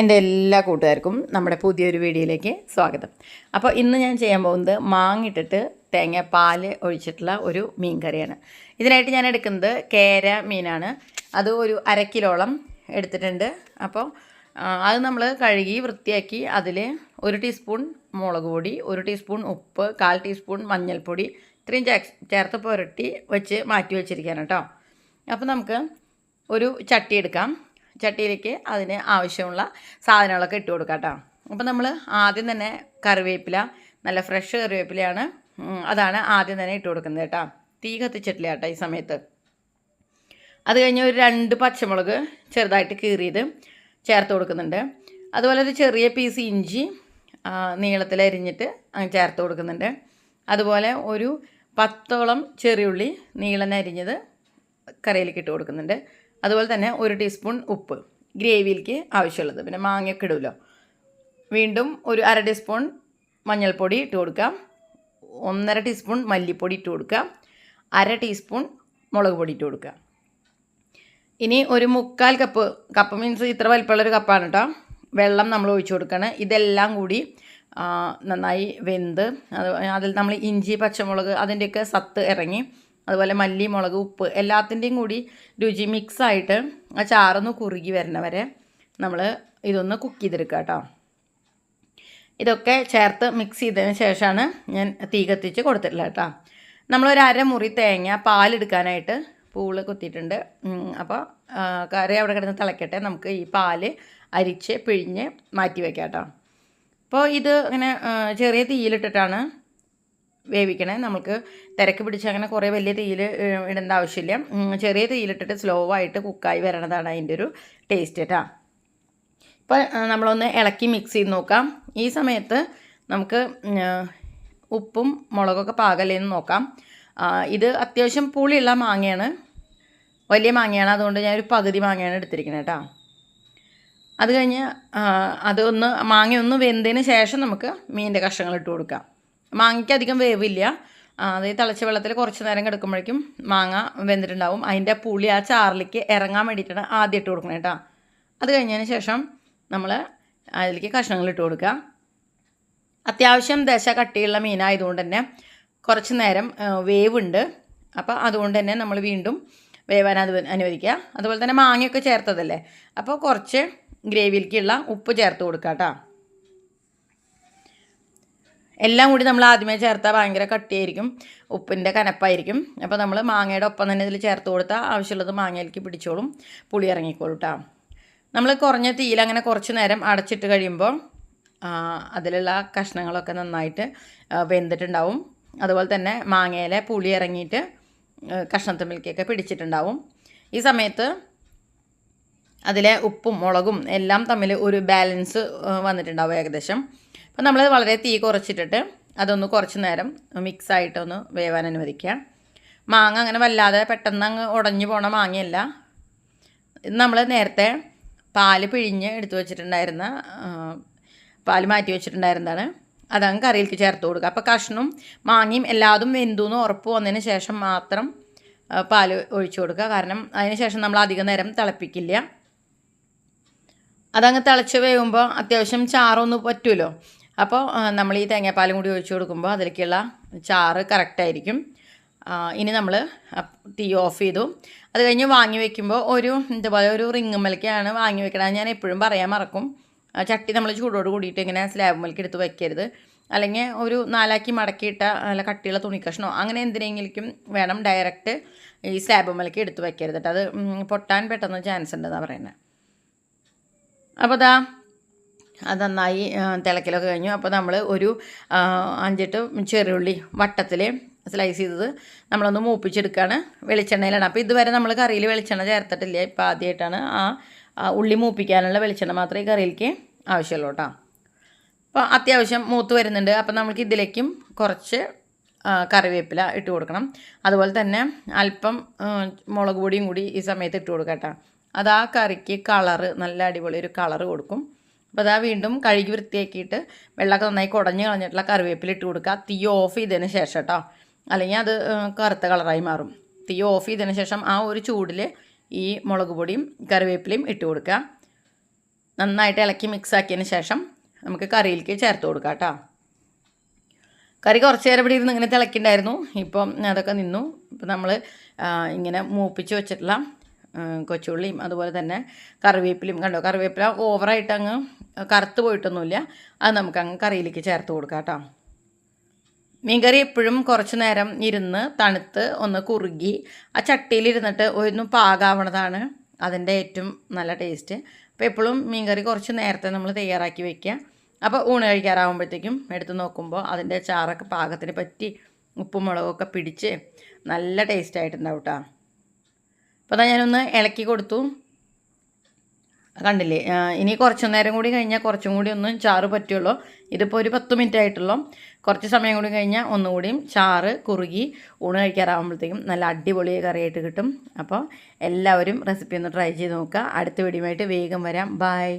എന്റെ എല്ലാ കൂട്ടുകാർക്കും നമ്മുടെ പുതിയൊരു വീഡിയോയിലേക്ക് സ്വാഗതം. അപ്പോൾ ഇന്ന് ഞാൻ ചെയ്യാൻ പോകുന്നത് മാങ്ങിട്ടിട്ട് തേങ്ങ പാൽ ഒഴിച്ചിട്ടുള്ള ഒരു മീൻ കറിയാണ്. ഇതിനായിട്ട് ഞാൻ എടുക്കുന്നത് കേര മീനാണ്. അത് ഒരു അര കിലോളം എടുത്തിട്ടുണ്ട്. അപ്പോൾ അത് നമ്മൾ കഴുകി വൃത്തിയാക്കി അതിൽ ഒരു ടീസ്പൂൺ മുളക് പൊടി ഒരു ടീസ്പൂൺ ഉപ്പ് കാൽ ടീസ്പൂൺ മഞ്ഞൾപ്പൊടി ഇത്രയും ചേർത്ത് പുരട്ടി വെച്ച് മാറ്റി വെച്ചിരിക്കുകയാണ് കേട്ടോ. അപ്പോൾ നമുക്ക് ഒരു ചട്ടി എടുക്കാം. ചട്ടിയിലേക്ക് അതിന് ആവശ്യമുള്ള സാധനങ്ങളൊക്കെ ഇട്ട് കൊടുക്കാം കേട്ടോ. അപ്പോൾ നമ്മൾ ആദ്യം തന്നെ കറിവേപ്പില നല്ല ഫ്രഷ് കറിവേപ്പിലയാണ് അതാണ് ആദ്യം തന്നെ ഇട്ട് കൊടുക്കുന്നത് കേട്ടോ. തീ കത്തിച്ചിട്ടില്ല കേട്ടോ ഈ സമയത്ത്. അത് കഴിഞ്ഞ് ഒരു രണ്ട് പച്ചമുളക് ചെറുതായിട്ട് കീറിയത് ചേർത്ത് കൊടുക്കുന്നുണ്ട്. അതുപോലെ ഒരു ചെറിയ പീസ് ഇഞ്ചി നീളത്തിൽ അരിഞ്ഞിട്ട് ചേർത്ത് കൊടുക്കുന്നുണ്ട്. അതുപോലെ ഒരു പത്തോളം ചെറിയുള്ളി നീളനരിഞ്ഞത് കറിയിലേക്ക് ഇട്ട് കൊടുക്കുന്നുണ്ട്. അതുപോലെ തന്നെ ഒരു ടീസ്പൂൺ ഉപ്പ് ഗ്രേവിയിലേക്ക് ആവശ്യമുള്ളത്. പിന്നെ മാങ്ങയൊക്കെ ഇടുമല്ലോ വീണ്ടും ഒരു അര ടീസ്പൂൺ മഞ്ഞൾപ്പൊടി ഇട്ട് കൊടുക്കാം. ഒന്നര ടീസ്പൂൺ മല്ലിപ്പൊടി ഇട്ട് കൊടുക്കാം. അര ടീസ്പൂൺ മുളക് പൊടി ഇട്ട് കൊടുക്കുക ഇനി ഒരു മുക്കാൽ കപ്പ് കപ്പ് മീൻസ് ഇത്ര വലിപ്പമുള്ളൊരു കപ്പാണ് കേട്ടോ. വെള്ളം നമ്മൾ ഒഴിച്ചു കൊടുക്കണം. ഇതെല്ലാം കൂടി നന്നായി വെന്ത് അത് അതിൽ നമ്മൾ ഇഞ്ചി പച്ചമുളക് അതിന്റെയൊക്കെ സത്ത് ഇറങ്ങി അതുപോലെ മല്ലി മുളക് ഉപ്പ് എല്ലാത്തിന്റെയും കൂടി രുചി മിക്സായിട്ട് ആ ചാറൊന്ന് കുറുകി വരുന്നവരെ വരെ നമ്മൾ ഇതൊന്ന് കുക്ക് ചെയ്തെടുക്കുക കേട്ടോ. ഇതൊക്കെ ചേർത്ത് മിക്സ് ചെയ്തതിന് ശേഷമാണ് ഞാൻ തീ കത്തിച്ച് കൊടുത്തിട്ടുള്ളത് കേട്ടോ. നമ്മളൊരു അരമുറി തേങ്ങ പാലെടുക്കാനായിട്ട് പൂൾ കുത്തിയിട്ടുണ്ട്. അപ്പോൾ കറി അവിടെ കിടന്ന് തിളക്കട്ടെ. നമുക്ക് ഈ പാൽ അരിച്ച് പിഴിഞ്ഞ് മാറ്റി വയ്ക്കാം കേട്ടോ. അപ്പോൾ ഇത് ഇങ്ങനെ ചെറിയ തീയിലിട്ടിട്ടാണ് വേവിക്കണേ. നമുക്ക് തിരക്ക് പിടിച്ച് അങ്ങനെ കുറേ വലിയ തീയിൽ ഇടേണ്ട ആവശ്യമില്ല. ചെറിയ തീയിലിട്ടിട്ട് സ്ലോ ആയിട്ട് കുക്കായി വരണതാണ് അതിന്റെ ഒരു ടേസ്റ്റ് കേട്ടോ. ഇപ്പോൾ നമ്മളൊന്ന് ഇളക്കി മിക്സ് ചെയ്ത് നോക്കാം. ഈ സമയത്ത് നമുക്ക് ഉപ്പും മുളകൊക്കെ പാകല്ലേന്ന് നോക്കാം. ഇത് അത്യാവശ്യം പുളിയുള്ള മാങ്ങയാണ്. വലിയ മാങ്ങയാണ്. അതുകൊണ്ട് ഞാനൊരു പകുതി മാങ്ങയാണ് എടുത്തിരിക്കുന്നത് കേട്ടോ. അത് കഴിഞ്ഞ് അതൊന്ന് മാങ്ങ ഒന്ന് വെന്തതിന് ശേഷം നമുക്ക് മീനിന്റെ കഷ്ണങ്ങൾ ഇട്ട് കൊടുക്കാം. മാങ്ങയ്ക്ക് അധികം വേവില്ല. ആ, അത് ഈ തിളച്ച വെള്ളത്തിൽ കുറച്ച് നേരം കിടക്കുമ്പോഴേക്കും മാങ്ങ വെന്തിട്ടുണ്ടാവും. അതിന്റെ പുളി ആ ചാറിലേക്ക് ഇറങ്ങാൻ വേണ്ടിയിട്ടാണ് ആദ്യം ഇട്ട് കൊടുക്കണം കേട്ടോ. അത് കഴിഞ്ഞതിന് ശേഷം നമ്മൾ അതിലേക്ക് കഷ്ണങ്ങൾ ഇട്ട് കൊടുക്കുക. അത്യാവശ്യം ദശ കട്ടിയുള്ള മീനായതുകൊണ്ട് തന്നെ കുറച്ച് നേരം വേവുണ്ട്. അപ്പോൾ അതുകൊണ്ട് തന്നെ നമ്മൾ വീണ്ടും വേവാൻ അത് അനുവദിക്കുക. അതുപോലെ തന്നെ മാങ്ങയൊക്കെ ചേർത്തതല്ലേ? അപ്പോൾ കുറച്ച് ഗ്രേവിയിലേക്കുള്ള ഉപ്പ് ചേർത്ത് കൊടുക്കുക കേട്ടോ. എല്ലാം കൂടി നമ്മൾ ആദ്യമേ ചേർത്താൽ ഭയങ്കര കട്ടിയായിരിക്കും ഉപ്പിന്റെ കനപ്പായിരിക്കും. അപ്പോൾ നമ്മൾ മാങ്ങയുടെ ഒപ്പം തന്നെ ഇതിൽ ചേർത്ത് കൊടുത്താൽ ആവശ്യമുള്ളത് മാങ്ങയിലേക്ക് പിടിച്ചോളും പുളി ഇറങ്ങിക്കോളും കേട്ടോ നമ്മൾ കുറഞ്ഞ തീയിൽ അങ്ങനെ കുറച്ച് നേരം അടച്ചിട്ട് കഴിയുമ്പോൾ അതിലുള്ള കഷ്ണങ്ങളൊക്കെ നന്നായിട്ട് വെന്തിട്ടുണ്ടാവും. അതുപോലെ തന്നെ മാങ്ങയിലെ പുളി ഇറങ്ങിയിട്ട് കഷ്ണത്തുമ്പിലേക്കൊക്കെ പിടിച്ചിട്ടുണ്ടാവും. ഈ സമയത്ത് അതിലെ ഉപ്പും മുളകും എല്ലാം തമ്മിൽ ഒരു ബാലൻസ് വന്നിട്ടുണ്ടാവും ഏകദേശം. അപ്പോൾ നമ്മൾ വളരെ തീ കുറച്ചിട്ടിട്ട് അതൊന്ന് കുറച്ച് നേരം മിക്സായിട്ടൊന്ന് വേവാൻ അനുവദിക്കുക. മാങ്ങ അങ്ങനെ വല്ലാതെ പെട്ടെന്ന് അങ്ങ് ഉടഞ്ഞു പോണ മാങ്ങയല്ല. നമ്മൾ നേരത്തെ പാൽ പിഴിഞ്ഞ് എടുത്തു വെച്ചിട്ടുണ്ടായിരുന്ന പാൽ മാറ്റി വെച്ചിട്ടുണ്ടായിരുന്നതാണ്. അതങ്ങ് കറിയിലേക്ക് ചേർത്ത് കൊടുക്കുക. അപ്പോൾ കഷ്ണും മാങ്ങയും എല്ലാതും വെന്തു എന്ന് ഉറപ്പ് വന്നതിന് ശേഷം മാത്രം പാൽ ഒഴിച്ചു കൊടുക്കുക. കാരണം അതിന് ശേഷം നമ്മൾ അധികം നേരം തിളപ്പിക്കില്ല. അതങ്ങ് തിളച്ച് വേകുമ്പോൾ അത്യാവശ്യം ചാറൊന്ന് പറ്റുമല്ലോ അപ്പോൾ നമ്മൾ ഈ തേങ്ങാപ്പാലും കൂടി ഒഴിച്ചു കൊടുക്കുമ്പോൾ അതിലേക്കുള്ള ചാറ് കറക്റ്റായിരിക്കും ഇനി നമ്മൾ തീ ഓഫ് ചെയ്തു. അത് കഴിഞ്ഞ് വാങ്ങി വെക്കുമ്പോൾ ഒരു ഇതുപോലെ ഒരു റിങ്ങുമ്മലേക്കാണ് വാങ്ങി വെക്കണത്. ഞാൻ എപ്പോഴും പറയാൻ മറക്കും. ചട്ടി നമ്മൾ ചൂടോട് കൂടിയിട്ട് ഇങ്ങനെ സ്ലാബ് മലക്ക് എടുത്ത് വെക്കരുത്. അല്ലെങ്കിൽ ഒരു നാലാക്കി മടക്കിയിട്ട നല്ല കട്ടിയുള്ള തുണിക്കഷ്ണോ അങ്ങനെ എന്തിനെങ്കിലും വേണം ഡയറക്റ്റ് ഈ സ്ലാബ് മലക്ക് എടുത്ത് വെക്കരുത് അത് പൊട്ടാൻ പെട്ടെന്ന് ചാൻസ് ഉണ്ടെന്നാണ് പറയുന്നത് അപ്പോൾ ദാ അത് നന്നായി തിളക്കലൊക്കെ കഴിഞ്ഞു. അപ്പോൾ നമ്മൾ ഒരു അഞ്ചെട്ട് ചെറിയുള്ളി വട്ടത്തിൽ സ്ലൈസ് ചെയ്തത് നമ്മളൊന്ന് മൂപ്പിച്ചെടുക്കുകയാണ് വെളിച്ചെണ്ണയിലാണ്. അപ്പോൾ ഇതുവരെ നമ്മൾ കറിയിൽ വെളിച്ചെണ്ണ ചേർത്തിട്ടില്ല. ഇപ്പോൾ ആദ്യമായിട്ടാണ് ആ ഉള്ളി മൂപ്പിക്കാനുള്ള വെളിച്ചെണ്ണ മാത്രമേ കറിയിലേക്ക് ആവശ്യമുള്ളൂ കേട്ടോ. അപ്പോൾ അത്യാവശ്യം മൂത്ത് വരുന്നുണ്ട്. അപ്പോൾ നമുക്ക് ഇതിലേക്കും കുറച്ച് കറിവേപ്പില ഇട്ട് കൊടുക്കണം. അതുപോലെ തന്നെ അല്പം മുളക് പൊടിയും കൂടി ഈ സമയത്ത് ഇട്ട് കൊടുക്കാം കേട്ടോ. അത് ആ കറിക്ക് കളറ് നല്ല അടിപൊളി ഒരു കളറ് കൊടുക്കും. അപ്പോൾ അതാ വീണ്ടും കഴുകി വൃത്തിയാക്കിയിട്ട് വെള്ളമൊക്കെ നന്നായി കുടഞ്ഞ് കളഞ്ഞിട്ടുള്ള കറിവേപ്പില ഇട്ട് കൊടുക്കുക. തീ ഓഫ് ചെയ്തതിന് ശേഷം കേട്ടോ അല്ലെങ്കിൽ അത് കറുത്ത കളറായി മാറും. തീ ഓഫ് ചെയ്തതിന് ശേഷം ആ ഒരു ചൂടിൽ ഈ മുളക് പൊടിയും കറിവേപ്പിലയും ഇട്ട് കൊടുക്കുക. നന്നായിട്ട് ഇളക്കി മിക്സ് ആക്കിയതിന് ശേഷം നമുക്ക് കറിയിലേക്ക് ചേർത്ത് കൊടുക്കാം കേട്ടോ കറി കുറച്ച് നേരം ഇവിടെ ഇരുന്ന് ഇങ്ങനെ തിളക്കിണ്ടായിരുന്നു ഇപ്പം അതൊക്കെ നിന്നു. ഇപ്പം നമ്മൾ ഇങ്ങനെ മൂപ്പിച്ച് വെച്ചിട്ടുള്ള കൊച്ചുള്ളിയും അതുപോലെ തന്നെ കറിവേപ്പിലയും കണ്ടോ? കറിവേപ്പില ഓവറായിട്ട് അങ്ങ് കറുത്ത് പോയിട്ടൊന്നുമില്ല. അത് നമുക്ക് അങ്ങ് കറിയിലേക്ക് ചേർത്ത് കൊടുക്കാം കേട്ടോ. മീൻകറി എപ്പോഴും കുറച്ച് നേരം ഇരുന്ന് തണുത്ത് ഒന്ന് കുറുകി ആ ചട്ടിയിലിരുന്നിട്ട് ഒന്ന് പാകാവണതാണ് അതിന്റെ ഏറ്റവും നല്ല ടേസ്റ്റ്. അപ്പോൾ എപ്പോഴും മീൻകറി കുറച്ച് നേരത്തെ നമ്മൾ തയ്യാറാക്കി വയ്ക്കുക. അപ്പോൾ ഊണ് കഴിക്കാറാകുമ്പോഴത്തേക്കും എടുത്ത് നോക്കുമ്പോൾ അതിന്റെ ചാറൊക്കെ പാകത്തിന് പറ്റി ഉപ്പും മുളകൊക്കെ പിടിച്ച് നല്ല ടേസ്റ്റ് ആയിട്ടുണ്ടാവും കേട്ടോ. അപ്പോൾ ഞാനൊന്ന് ഇളക്കി കൊടുത്തു. കണ്ടില്ലേ? ഇനി കുറച്ച് നേരം കൂടി കഴിഞ്ഞാൽ കുറച്ചും കൂടി ഒന്ന് ചാറ് പറ്റുള്ളൂ. ഇതിപ്പോൾ ഒരു പത്ത് മിനിറ്റ് ആയിട്ടുള്ളൂ. കുറച്ച് സമയം കൂടി കഴിഞ്ഞാൽ ഒന്നുകൂടിയും ചാറ് കുറുകി ഊണ് കഴിക്കാറാകുമ്പോഴത്തേക്കും നല്ല അടിപൊളി കറിയായിട്ട് കിട്ടും. അപ്പോൾ എല്ലാവരും റെസിപ്പി ഒന്ന് ട്രൈ ചെയ്ത് നോക്കുക. അടുത്ത വീഡിയോ വേഗം വരാം. ബായ്